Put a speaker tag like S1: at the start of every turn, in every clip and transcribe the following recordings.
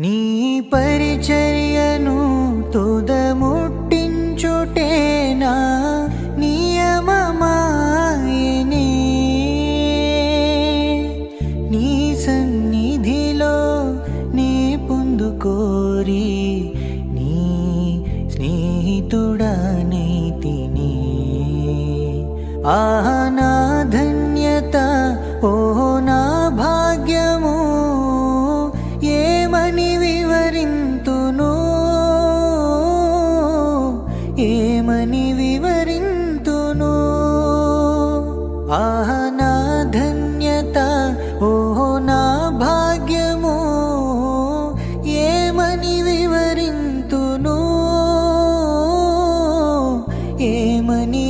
S1: నీ పరిచర్యను తుదముట్టించుటేనా నియమమాయని. నీ సన్నిధిలో నీ పొందుకోరి నీ స్నేహితుడనైతిని ఆహా నా ధన్యత స్థితిని వివరింతును. ఆహ నా ధన్యత ఓ నా భాగ్యము. ఏమని వివరింతును? ఏమని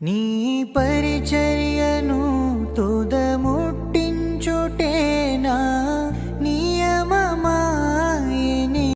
S1: నీ పరిచర్య